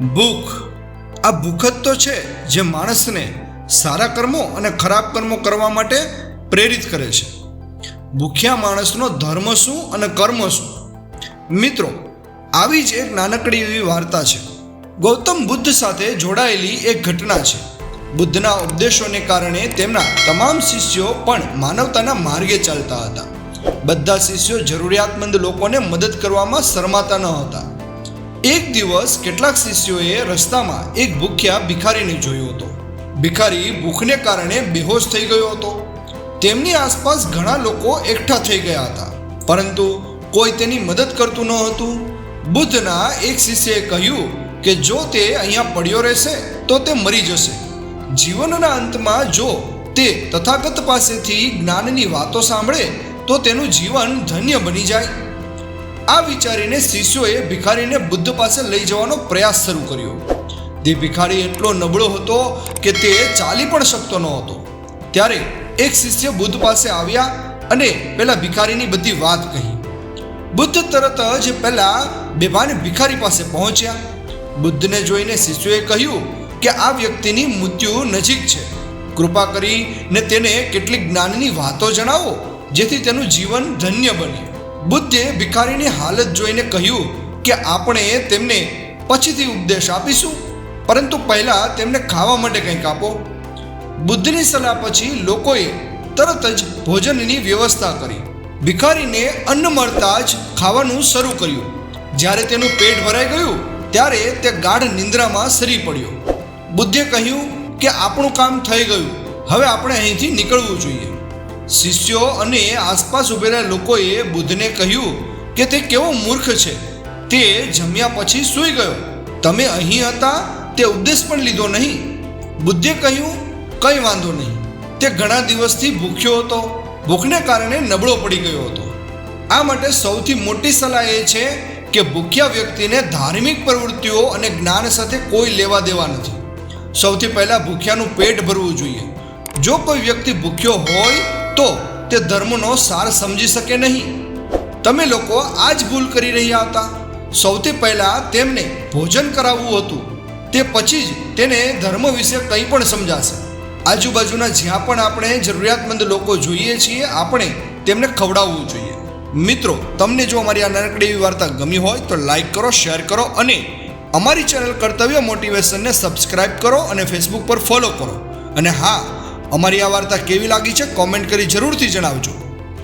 ભૂખ આ ભૂખ જ તો છે જે માણસને સારા કર્મો અને ખરાબ કર્મો કરવા માટે પ્રેરિત કરે છે. ભૂખ્યા માણસનો ધર્મ શું અને કર્મ શું? મિત્રો, આવી જ એક નાનકડી એવી વાર્તા છે. ગૌતમ બુદ્ધ સાથે જોડાયેલી એક ઘટના છે. બુદ્ધના ઉપદેશોને કારણે તેમના તમામ શિષ્યો પણ માનવતાના માર્ગે ચાલતા હતા. બધા શિષ્યો જરૂરિયાતમંદ લોકોને મદદ કરવામાં શરમાતા ન હતા. એક દિવસ કેટલાક શિષ્યોએ રસ્તામાં એક ભૂખ્યા ભિખારીને જોયો હતો. ભિખારી ભૂખને કારણે બેહોશ થઈ ગયો હતો. તેમની આસપાસ ઘણા લોકો એકઠા થઈ ગયા હતા. પરંતુ કોઈ તેની મદદ કરતું ન હતું. બુદ્ધના એક શિષ્યએ કહ્યું કે જો તે અહીંયા પડ્યો રહેશે, તો તે મરી જશે. જીવનના અંતમાં જો તે તથાગત પાસેથી જ્ઞાનની વાતો સાંભળે, તો તેનું જીવન ધન્ય બની જાય. આ વિચારીને શિષ્યોએ ભિખારીને બુદ્ધ પાસે લઈ જવાનો પ્રયાસ શરૂ કર્યો. તે ભિખારી એટલો નબળો હતો કે તે ચાલી પણ શકતો ન હતો. ત્યારે એક શિષ્ય બુદ્ધ પાસે આવ્યા અને પેલા ભિખારીની બધી વાત કહી. બુદ્ધ તરત જ પહેલા બેભાન ભિખારી પાસે પહોંચ્યા. બુદ્ધને જોઈને શિષ્યોએ કહ્યું કે આ વ્યક્તિની મૃત્યુ નજીક છે. કૃપા કરીને તેને કેટલીક જ્ઞાનની વાતો જણાવો, જેથી તેનું જીવન ધન્ય બને. બુદ્ધે ભિખારીની હાલત જોઈને કહ્યું કે આપણે તેમને પછીથી ઉપદેશ આપીશું. પરંતુ પહેલાં તેમને ખાવા માટે કંઈક આપો. બુદ્ધની સલાહ પછી લોકોએ તરત જ ભોજનની વ્યવસ્થા કરી. ભિખારીને અન્ન મળતા જ ખાવાનું શરૂ કર્યું. જ્યારે તેનું પેટ ભરાઈ ગયું, ત્યારે તે ગાઢ નિંદ્રામાં સરી પડ્યો. બુદ્ધે કહ્યું કે આપણું કામ થઈ ગયું. હવે આપણે અહીંથી નીકળવું જોઈએ. શિષ્યો અને આસપાસ ઉભેલા લોકોએ બુદ્ધને કહ્યું કે તે કેવો મૂર્ખ છે. તે જમ્યા પછી સૂઈ ગયો. તમે અહીં હતા, તે ઉપદેશ પણ લીધો નહીં. બુદ્ધે કહ્યું, કંઈ વાંધો નહીં. તે ઘણા દિવસથી ભૂખ્યો હતો. ભૂખને કારણે નબળો પડી ગયો હતો. આ માટે સૌથી મોટી સલાહ એ છે કે ભૂખ્યા વ્યક્તિને ધાર્મિક પ્રવૃત્તિઓ અને જ્ઞાન સાથે કોઈ લેવા દેવા નથી. સૌથી પહેલાં ભૂખ્યાનું પેટ ભરવું જોઈએ. જો કોઈ વ્યક્તિ ભૂખ્યો હોય તો તે ધર્મનો સાર સમજી શકે નહીં. તમે લોકો આ જ ભૂલ કરી રહ્યા હતા. સૌથી પહેલાં તેમને ભોજન કરાવવું હતું. તે પછી જ તેને ધર્મ વિશે કંઈ પણ સમજાશે. આજુબાજુના જ્યાં પણ આપણે જરૂરિયાતમંદ લોકો જોઈએ છીએ, આપણે તેમને ખવડાવવું જોઈએ. મિત્રો, તમને જો અમારી આ નાનકડી એવી વાર્તા ગમી હોય, તો લાઈક કરો, શેર કરો અને અમારી ચેનલ કર્તવ્ય મોટિવેશનને સબસ્ક્રાઇબ કરો અને ફેસબુક પર ફોલો કરો. અને હા અમારી આ વાર્તા કેવી લાગી છે કોમેન્ટ કરી જરૂરથી જણાવજો.